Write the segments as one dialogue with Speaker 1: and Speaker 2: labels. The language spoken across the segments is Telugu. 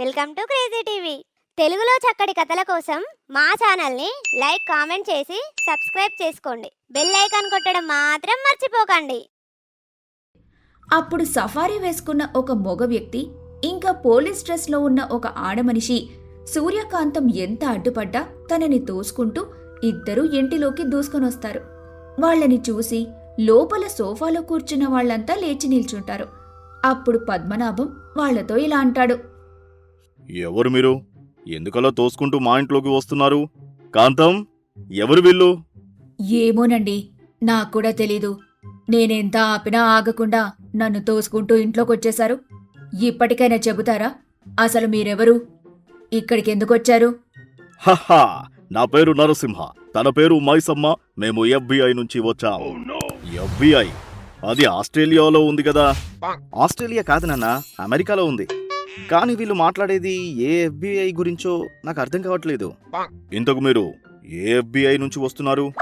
Speaker 1: Welcome to crazy TV. తెలుగులో చక్కటి కథల కోసం మా ఛానల్ని లైక్ కామెంట్ చేసి సబ్స్క్రైబ్ చేసుకోండి. బెల్ ఐకాన్ కొట్టడం మాత్రం మర్చిపోకండి.
Speaker 2: అప్పుడు సఫారీ వేసుకున్న ఒక మగ వ్యక్తి ఇంకా పోలీస్ డ్రెస్లో ఉన్న ఒక ఆడమనిషి సూర్యకాంతం ఎంత అడ్డుపడ్డా తనని తోసుకుంటూ ఇద్దరూ ఇంటిలోకి దూసుకొనొస్తారు. వాళ్ళని చూసి లోపల సోఫాలో కూర్చున్న వాళ్ళంతా లేచి నిల్చుంటారు. అప్పుడు పద్మనాభం వాళ్ళతో ఇలా అంటాడు
Speaker 3: ఎవరు మీరు? ఎందుకలా తోసుకుంటూ మా ఇంట్లోకి వస్తున్నారు? కాంతం ఎవరు వీళ్ళు?
Speaker 2: ఏమోనండి నాకు కూడా తెలీదు. నేనెంత ఆపినా ఆగకుండా నన్ను తోసుకుంటూ ఇంట్లోకొచ్చేశారు. ఇప్పటికైనా చెబుతారా? అసలు మీరెవరు? ఇక్కడికి ఎందుకొచ్చారు
Speaker 3: హహా నా పేరు నరసింహ తన పేరు మైసమ్మ మేము ఎఫ్బిఐ నుంచి వచ్చాం. ఎఫ్బిఐ? అది ఆస్ట్రేలియాలో ఉంది కదా. ఆస్ట్రేలియా కాదు నాన్న అమెరికాలో ఉంది. కానీ వీళ్ళు మాట్లాడేది ఏ ఎఫ్బిఐ గురించో నాకు అర్థం కావట్లేదు. ఇంతకు మీరు ఏ ఎఫ్బిఐ నుంచి వస్తున్నారు?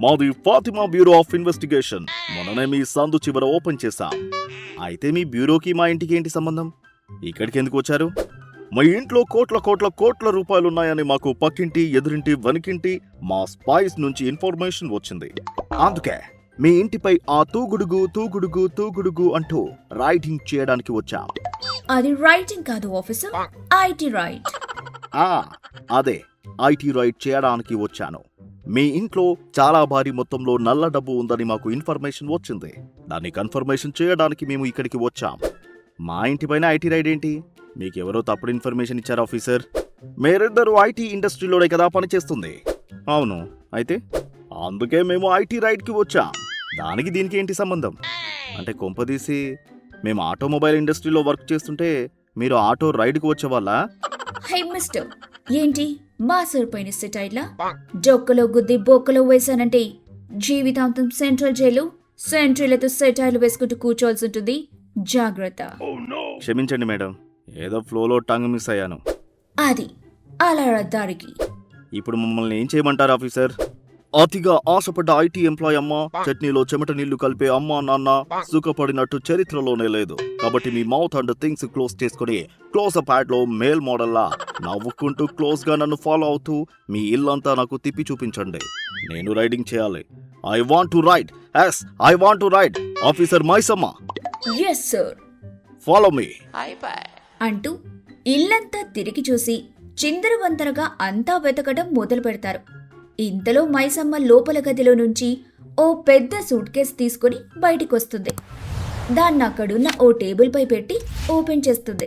Speaker 3: మాది ఫాతిమా బ్యూరో ఆఫ్ ఇన్వెస్టిగేషన్. మొన్ననే మీ సందు చివర ఓపెన్ చేశాం. అయితే మీ బ్యూరోకి మా ఇంటికి ఏంటి సంబంధం? ఇక్కడికి ఎందుకు వచ్చారు? మా ఇంట్లో కోట్ల కోట్ల కోట్ల రూపాయలున్నాయని మాకు పక్కింటి ఎదురింటి వనికింటి మా స్పైస్ నుంచి ఇన్ఫర్మేషన్ వచ్చింది. అందుకే మీ ఇంటిపై ఆ తూగుడుగు తూగుడుగు తూగుడుగు అంటూ రైటింగ్ చేయడానికి వచ్చాం.
Speaker 2: అది రైటింగ్ కాదు ఆఫీసర్ ఐటీ రైట్
Speaker 3: ఆ అదే. ఐటీ రైట్ చేయడానికి వచ్చాను. మీ ఇంట్లో చాలా భారీ మొత్తంలో నల్ల డబ్బు ఉందని మాకు ఇన్ఫర్మేషన్ వచ్చింది. దాన్ని కన్ఫర్మేషన్ చేయడానికి మేము ఇక్కడికి వచ్చాం. మా ఇంటిపైన ఐటీ రైడ్ ఏంటి? మీకెవరో తప్పుడు ఇన్ఫర్మేషన్ ఇచ్చారు ఆఫీసర్ మీరిద్దరూ ఐటీ ఇండస్ట్రీలోనే కదా పనిచేస్తుంది అవును. అయితే అందుకే మేము ఐటీ రైడ్కి వచ్చాం. దానికి దీనికి ఏంటి సంబంధం? అంటే కొంపదీసి మేము ఆటోమొబైల్ ఇండస్ట్రీలో వర్క్ చేస్తుంటే మీరు ఆటో రైడ్కి వచ్చేవాళ్ళా?
Speaker 2: హై మిస్టర్ ఏంటి మా సరిపోయిన సెటైల్లా జొక్కలో గుద్ది బొక్కలో వేశానంటే జీవితాంతం సెంట్రల్ జైలు సెంట్రీలతో సెటైల్ వేసుకుంటూ కూర్చోవాల్సి ఉంటుంది. జాగ్రత్త.
Speaker 3: క్షమించండి మేడం. ఏదో ఫ్లోలో టంగ్ మిస్ అయ్యాను.
Speaker 2: అది అలా దారికి.
Speaker 3: ఇప్పుడు మమ్మల్ని ఏం చేయమంటారు ఆఫీసర్? అతిగా ఆశపడ్డ ఐటీ ఎంప్లాయ్ అమ్మ చట్నీలో చెమట నీళ్ళు కలిపే అమ్మ నాన్న సుఖపడినట్టు చరిత్రలోనే లేదు. కాబట్టి మీ మౌత్ అండ్ థింగ్స్ క్లోజ్ చేసుకుని క్లోజ్ అప్ యాడ్లో మేల్ మోడల్ లా నవ్వుకుంటూ క్లోజ్గా నన్ను ఫాలో అవుతూ మీ ఇల్లంతా నాకు తిప్పి చూపించండి. నేను రైడింగ్ చేయాలి. I want to ride yes I want to ride officer Maisamma
Speaker 2: yes sir
Speaker 3: follow me
Speaker 2: అంటూ ఇల్లంతా తిరిగి చూసి చిందరవందరగా అంతా వెతకడం మొదలు పెడతారు ఇంతలో మైసమ్మ లోపల గదిలో నుంచి ఓ పెద్ద సూట్ కేస్ తీసుకుని బయటికొస్తుంది. దాన్ని అక్కడున్న ఓ టేబుల్పై పెట్టి ఓపెన్ చేస్తుంది.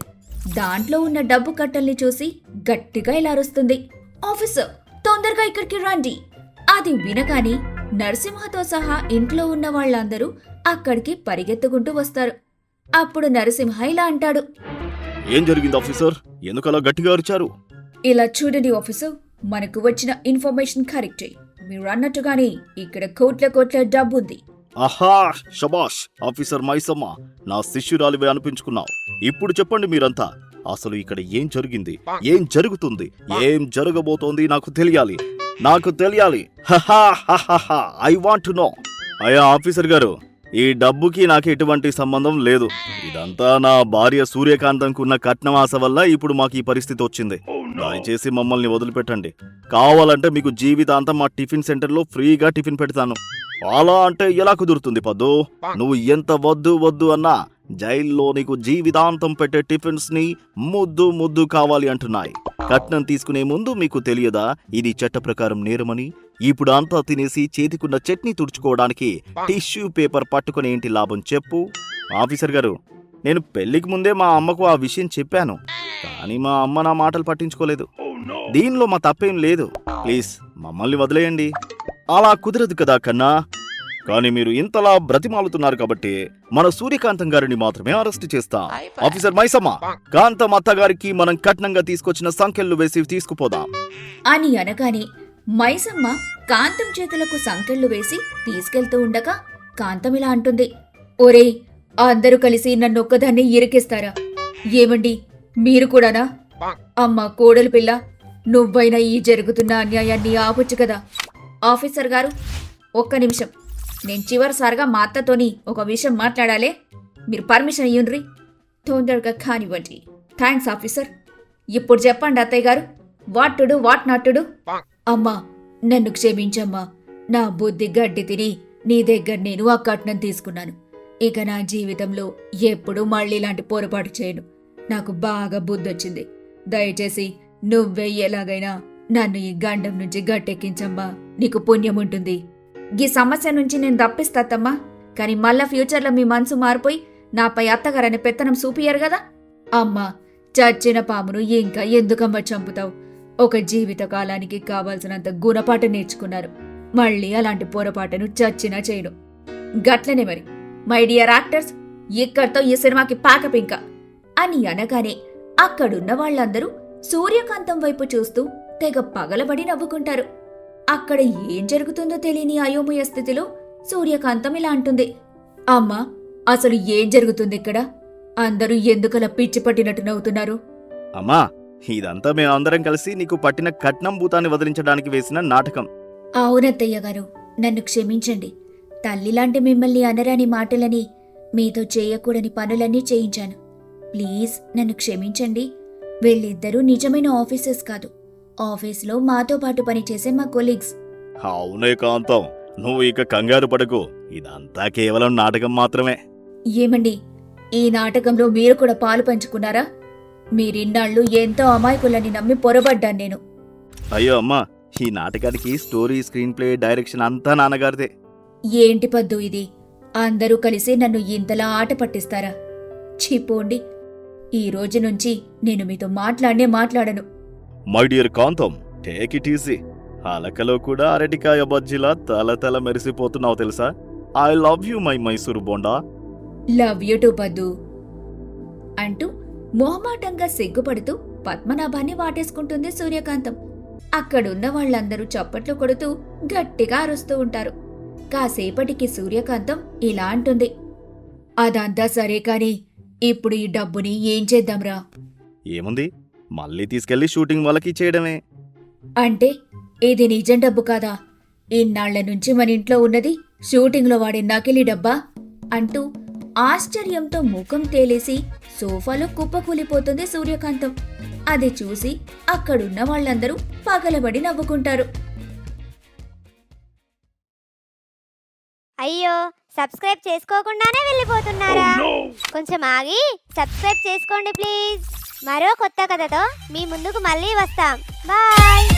Speaker 2: దాంట్లో ఉన్న డబ్బు కట్టల్ని చూసి గట్టిగా ఇలా అరుస్తుంది ఆఫీసర్ తొందరగా ఇక్కడికి రండి. అది వినగాని నరసింహతో సహా ఇంట్లో ఉన్న వాళ్ళందరూ అక్కడికి పరిగెత్తుకుంటూ వస్తారు. అప్పుడు నరసింహ ఇలా అంటాడు.
Speaker 3: ఏం జరిగింది ఆఫీసర్? ఎందుకలా గట్టిగా అరిచారు?
Speaker 2: ఇలా చూడండి ఆఫీసర్. మనకు వచ్చిన ఇన్ఫర్మేషన్ కరెక్టే. మీరు అన్నట్టుగానే ఇక్కడ కోట్ల కోట్ల డబ్బు ఉంది
Speaker 3: ఆహా షబాష్ ఆఫీసర్ మైసమ్మ నా శిష్యురాలివే అనిపించుకున్నావు. ఇప్పుడు చెప్పండి మీరంతా అసలు ఇక్కడ ఏం జరిగింది? ఏం జరుగుతుంది? ఏం జరగబోతోంది నాకు తెలియాలి. నాకు తెలియాలి. ఐ వాంట్ నో అయ్యా ఆఫీసర్ గారు ఈ డబ్బుకి నాకు ఎటువంటి సంబంధం లేదు. ఇదంతా నా భార్య సూర్యకాంతంకు ఉన్న కట్నమాస వల్ల ఇప్పుడు మాకు ఈ పరిస్థితి వచ్చింది. దయచేసి మమ్మల్ని వదిలిపెట్టండి. కావాలంటే మీకు జీవితాంతం మా టిఫిన్ సెంటర్లో ఫ్రీగా టిఫిన్ పెడతాను. అలా అంటే ఎలా కుదురుతుంది పద్దు? నువ్వు ఎంత వద్దు వద్దు అన్నా జైల్లో నీకు జీవితాంతం పెట్టే టిఫిన్స్ని ముద్దు ముద్దు కావాలి అంటున్నాయి. కట్నం తీసుకునే ముందు మీకు తెలియదా? ఇది చట్ట ప్రకారం నేరమని? ఇప్పుడు అంతా తినేసి చేతికున్న చట్నీ తుడుచుకోవడానికి టిష్యూ పేపర్ పట్టుకుని ఏంటి లాభం చెప్పు? ఆఫీసర్ గారు నేను పెళ్ళికి ముందే మా అమ్మకు ఆ విషయం చెప్పాను. కానీ మా అమ్మ నా మాటలు పట్టించుకోలేదు. దీనిలో మా తప్పేం లేదు. ప్లీజ్ మమ్మల్ని వదిలేయండి. అలా కుదరదు కదా కన్నా. కానీ మీరు ఇంతలా బ్రతిమాలుతున్నారు కాబట్టి మన సూర్యకాంతం గారిని మాత్రమే అరెస్ట్ చేస్తాం. ఆఫీసర్ మైసమ్మ కాంతం అత్తగారికి మనం కట్నంగా తీసుకొచ్చిన సంఖ్యలు వేసి తీసుకుపోదాం.
Speaker 2: అని అనగానే మైసమ్మ కాంతం చేతులకు సంకెళ్ళు వేసి తీసుకెళ్తూ ఉండగా కాంతం ఇలా అంటుంది. ఒరేయ్ అందరూ కలిసి నన్ను ఒక్కదాన్ని ఇరికిస్తారా? ఏమండి మీరు కూడానా? అమ్మ కోడలు పిల్ల నువ్వైనా ఈ జరుగుతున్న అన్యాయాన్ని ఆపొచ్చు కదా. ఆఫీసర్ గారు ఒక్క నిమిషం నేను చివరిసారిగా మా అత్తతోని ఒక విషయం మాట్లాడాలే. మీరు పర్మిషన్ ఇయ్యండ్రి. తొందరగా కానివ్వండి. Thanks officer. ఇప్పుడు చెప్పండి అత్తయ్య గారు. What to do what not to do అమ్మా నన్ను క్షమించమ్మా. నా బుద్ధి గడ్డి తిని నీ దగ్గర నేను ఆ కట్నం తీసుకున్నాను. ఇక నా జీవితంలో ఎప్పుడూ మళ్ళీ ఇలాంటి పొరపాటు చేయను. నాకు బాగా బుద్ధొచ్చింది. దయచేసి నువ్వే ఎలాగైనా నన్ను ఈ గండం నుంచి గట్టెక్కించమ్మా. నీకు పుణ్యం ఉంటుంది. ఈ సమస్య నుంచి నేను తప్పిస్తాతమ్మా కానీ మళ్ళా ఫ్యూచర్లో మీ మనసు మారిపోయి నాపై అత్తగారని పెత్తనం చూపియరు కదా. అమ్మా చచ్చిన పామును ఇంకా ఎందుకమ్మా చంపుతావు? ఒక జీవితకాలానికి కావాల్సినంత గుణపాఠం నేర్చుకున్నారు. మళ్ళీ అలాంటి పొరపాటును చచ్చినా చేయను గట్లనే మరి. మై డియర్ యాక్టర్స్ ఇక్కడితో ఈ సినిమాకి పాకపింక. అని అనగానే అక్కడున్న వాళ్ళందరూ సూర్యకాంతం వైపు చూస్తూ తెగ పగలబడి నవ్వుకుంటారు. అక్కడ ఏం జరుగుతుందో తెలియని అయోమయ స్థితిలో సూర్యకాంతం ఇలా అంటుంది. అమ్మా అసలు ఏం జరుగుతుంది ఇక్కడ? అందరూ ఎందుకలా పిచ్చి పట్టినట్టు నవ్వుతున్నారు?
Speaker 3: అమ్మా ఇదంతా మేమందరం కలిసి నీకు పట్టిన కట్నం భూతాన్ని వదిలించడానికి వేసిన నాటకం.
Speaker 2: అవునత్తయ్య గారు నన్ను క్షమించండి. తల్లిలాంటి మిమ్మల్ని అనరాని మాటలని మీతో చేయకూడని పనులన్నీ చేయించాను. ప్లీజ్ నన్ను క్షమించండి. వీళ్ళిద్దరూ నిజమైన ఆఫీసర్స్ కాదు. ఆఫీస్లో మాతో పాటు పనిచేసే మా కొలీగ్స్.
Speaker 3: అవునే కాంతం నువ్వు ఇక కంగారు పడకు. ఇదంతా కేవలం నాటకం మాత్రమే.
Speaker 2: ఏమండి? ఈ నాటకంలో మీరు కూడా పాలు పంచుకున్నారా? మీరిన్నాళ్ళు ఎంతో అమాయకులని నమ్మి పొరబడ్డాను నేను.
Speaker 3: అయ్యో అమ్మా ఈ నాటకానికి స్టోరీ స్క్రీన్ ప్లే డైరెక్షన్ అంతా నాన్నగారిదే.
Speaker 2: ఏంటి పద్దు ఇది? అందరూ కలిసి నన్ను ఇంతలా ఆట పట్టిస్తారా? చిపోండి. ఈ రోజు నుంచి నేను మీతో మాట్లాడనే మాట్లాడను.
Speaker 3: My dear Kantham take it easy అలకలో కూడా అరటికాయ బజ్జీలా తల తల మెరిసిపోతున్నావు తెలుసా? I love you my Mysore bonda.
Speaker 2: Love you too Paddu. అంటూ మొహమాటంగా సిగ్గుపడుతూ పద్మనాభాన్ని వాటేసుకుంటుంది సూర్యకాంతం. అక్కడున్న వాళ్ళందరూ చప్పట్లు కొడుతూ గట్టిగా అరుస్తూ ఉంటారు. కాసేపటికి సూర్యకాంతం ఇలా అంటుంది. అదంతా సరే కాని ఇప్పుడు ఈ డబ్బుని ఏం చేద్దాంరా?
Speaker 3: ఏముంది? మళ్ళీ తీసుకెళ్ళి షూటింగ్ వాళ్ళకి చేయడమే
Speaker 2: అంటే ఇది నిజం డబ్బు కాదా? ఇన్నాళ్ళ నుంచి మన ఇంట్లో ఉన్నది షూటింగ్లో వాడే నకిలీ డబ్బా? అంటూ ఆశ్చర్యంతో ముఖం తేలేసి సోఫాలో కుప్పకూలిపోతుంది సూర్యకాంతం. అది చూసి అక్కడున్న వాళ్ళందరూ పగలబడి నవ్వుకుంటారు.
Speaker 1: అయ్యో సబ్స్క్రైబ్ చేసుకోకుండానే వెళ్ళిపోతున్నారా? కొంచెం ఆగి సబ్స్క్రైబ్ చేసుకోండి ప్లీజ్. మరో కొత్త కథతో మీ ముందుకు మళ్ళీ వస్తాం. బాయ్.